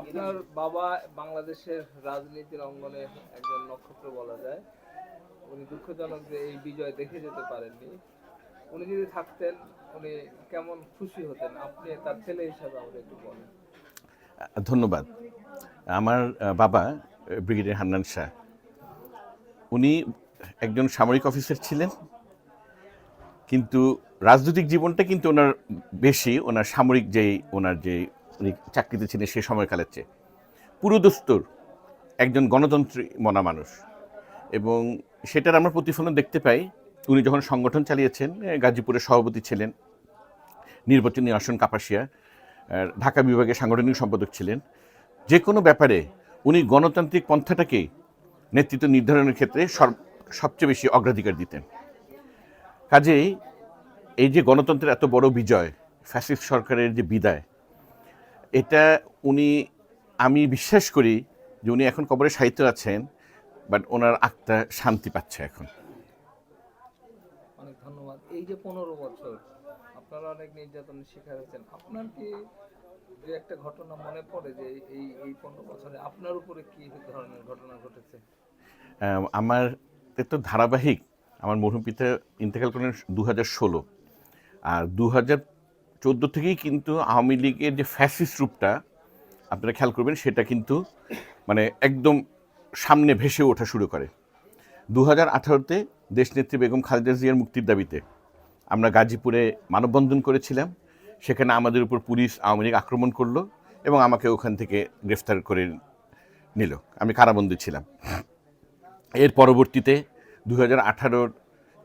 আপনার বাবা বাংলাদেশের রাজনীতির অঙ্গনে একজন নক্ষত্র বলা যায়। উনি দুঃখজনক যে এই বিজয় দেখে যেতে পারেননি। উনি যদি থাকতেন উনি কেমন খুশি হতেন? আপনি তার ছেলে হিসাবে আমাদের একটু বলেন। ধন্যবাদ। আমার বাবা ব্রিগেডিয়ার হান্নান শাহ। উনি একজন সামরিক অফিসার ছিলেন কিন্তু রাজনৈতিক জীবনটা কিন্তু ওনার বেশি ওনার সামরিক যেই ওনার যে উনি চাকরিতে ছিলেন সে সময়কালের চেয়ে। পুরোদস্তুর একজন গণতন্ত্রী মনা মানুষ। এবং সেটার আমরা প্রতিফলন দেখতে পাই। উনি যখন সংগঠন চালিয়েছেন গাজীপুরের সভাপতি ছিলেন, নির্বাচনী আসন কাপাসিয়া ঢাকা বিভাগের সাংগঠনিক সম্পাদক ছিলেন। যে কোনো ব্যাপারে উনি গণতান্ত্রিক পন্থাটাকে নেতৃত্ব নির্ধারণের ক্ষেত্রে সবচেয়ে বেশি অগ্রাধিকার দিতেন। কাজেই এই যে গণতন্ত্রের এত বড় বিজয়, ফ্যাসিস্ট সরকারের যে বিদায় এটা উনি আমি বিশ্বাস করি যে উনি এখন কবরে সাহিত্য আছেন বাট ওনার আত্মা শান্তি পাচ্ছে এখন। অনেক ধন্যবাদ। এই যে পনেরো বছর আপনারা অনেক নির্যাতনের শিকার হয়েছেন। আপনার কি যে একটা ঘটনা মনে পড়ে যে এই এই পনেরো বছরে আপনার উপরে কি ধরনের ঘটনা ঘটেছে? আমার তো ধারাবাহিক আমার মরহুম পিতা ইন্তেকাল করেন দু হাজার ষোলো। আর দু হাজার চোদ্দ থেকেই কিন্তু আওয়ামী লীগের যে ফ্যাসিস্ট রূপটা, আপনারা খেয়াল করবেন, সেটা কিন্তু মানে একদম সামনে ভেসে ওঠা শুরু করে। দু হাজার আঠারোতে দেশনেত্রী বেগম খালেদা জিয়ার মুক্তির দাবিতে আমরা গাজীপুরে মানববন্ধন করেছিলাম। সেখানে আমাদের উপর পুলিশ আওয়ামী লীগ আক্রমণ করল এবং আমাকে ওখান থেকে গ্রেফতার করে নিল। আমি কারাবন্দী ছিলাম। এর পরবর্তীতে দু হাজার আঠারোর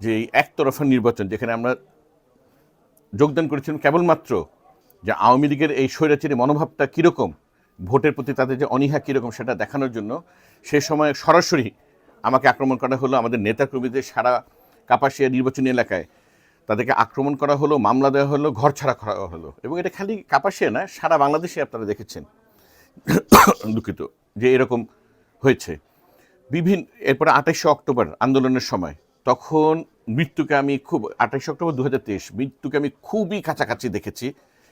যে একতরফা নির্বাচন, যেখানে আমরা যোগদান করেছিলেন কেবলমাত্র যে আওয়ামী লীগের এই স্বৈরাচারী মনোভাবটা কীরকম, ভোটের প্রতি তাদের যে অনীহা কীরকম সেটা দেখানোর জন্য সে সময় সরাসরি আমাকে আক্রমণ করা হলো, আমাদের নেতাকর্মীদের সারা কাপাসিয়া নির্বাচনী এলাকায় তাদেরকে আক্রমণ করা হলো, মামলা দেওয়া হলো, ঘর ছাড়া করা হলো। এবং এটা খালি কাপাসিয়া না, সারা বাংলাদেশে আপনারা দেখেছেন দুঃখিত যে এরকম হয়েছে। বিভিন্ন, এরপরে আঠাশে অক্টোবর আন্দোলনের সময় তখন মৃত্যুকে আমি খুব আঠাশে অক্টোবর দু হাজার তেইশ মৃত্যুকে আমি খুবই কাছাকাছি দেখেছি।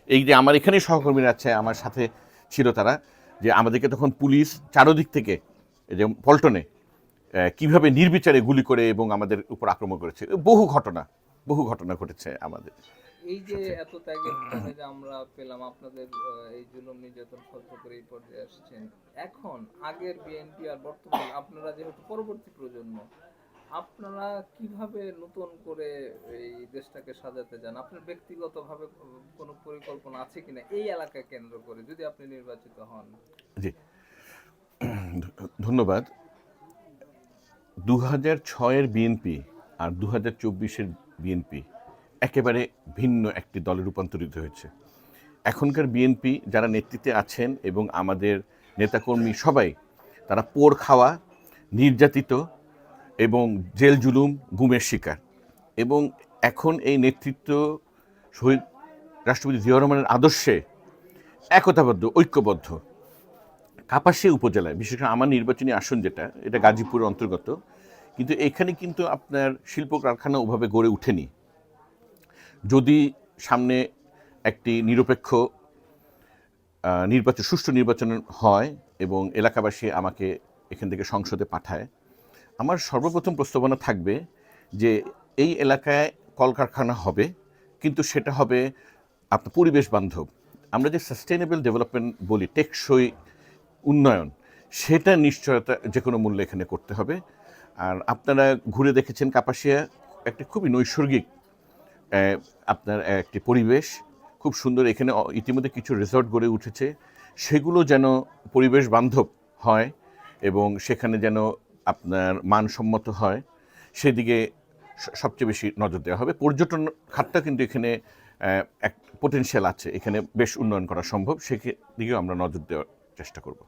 এই যে আমার এখানেই সহকর্মীরা আছে আমার সাথে ছিল তারা যে আমাদেরকে তখন পুলিশ চারোদিক থেকে এই যে পল্টনে কীভাবে নির্বিচারে গুলি করে এবং আমাদের উপর আক্রমণ করেছে বহু ঘটনা বহু ঘটনা ঘটেছে আমাদের এই যে এত ত্যাগের আমরা পেলাম আপনাদের এই জুলুম নির্যাতন সহ্য করে এই পর্যায়ে আসছেন। এখন আগের বিএনপি আর বর্তমান আপনারা যেহেতু পরবর্তী প্রজন্ম আপনারা কীভাবে নতুন করে এই দেশটাকে সাজাতে যান? আপনার ব্যক্তিগতভাবে কোনো পরিকল্পনা আছে কিনা এই এলাকায় কেন্দ্র করে, যদি আপনি নির্বাচিত হন? জি। ধন্যবাদ। দু হাজার ছয়ের বিএনপি আর দু হাজার চব্বিশের বিএনপি একেবারে ভিন্ন একটি দলে রূপান্তরিত হয়েছে। এখনকার বিএনপি যারা নেতৃত্বে আছেন এবং আমাদের নেতাকর্মী সবাই, তারা পোর খাওয়া, নির্যাতিত এবং জেল জুলুম, গুমের শিকার। এবং এখন এই নেতৃত্ব শহীদ রাষ্ট্রপতি জিয়া রহমানের আদর্শে একতাবদ্ধ, ঐক্যবদ্ধ। কাপাসিয়া উপজেলায়, বিশেষ করে আমার নির্বাচনী আসন যেটা, এটা গাজীপুরের অন্তর্গত, কিন্তু এখানে কিন্তু আপনার শিল্প কারখানা ওভাবে গড়ে ওঠেনি। যদি সামনে একটি নিরপেক্ষ নির্বাচন, সুষ্ঠু নির্বাচন হয় এবং এলাকাবাসী আমাকে এখান থেকে সংসদে পাঠায় আমার সর্বপ্রথম প্রস্তাবনা থাকবে যে এই এলাকায় কলকারখানা হবে, কিন্তু সেটা হবে আপনার পরিবেশ বান্ধব। আমরা যে সাস্টেনেবল ডেভেলপমেন্ট বলি, টেকসই উন্নয়ন, সেটা নিশ্চয়তা যে কোনো মূল্যে এখানে করতে হবে। আর আপনারা ঘুরে দেখেছেন কাপাসিয়া, একটি খুবই নৈসর্গিক আপনার একটি পরিবেশ। খুব সুন্দর এখানে ইতিমধ্যে কিছু রিসর্ট গড়ে উঠেছে। সেগুলো যেন পরিবেশ বান্ধব হয় এবং সেখানে যেন আপনার মানসম্মত হয়, সেদিকে সবচেয়ে বেশি নজর দেওয়া হবে। পর্যটন খাতটা কিন্তু এখানে এক পোটেনশিয়াল আছে। এখানে বেশ উন্নয়ন করা সম্ভব সেদিকেও আমরা নজর দেওয়ার চেষ্টা করব।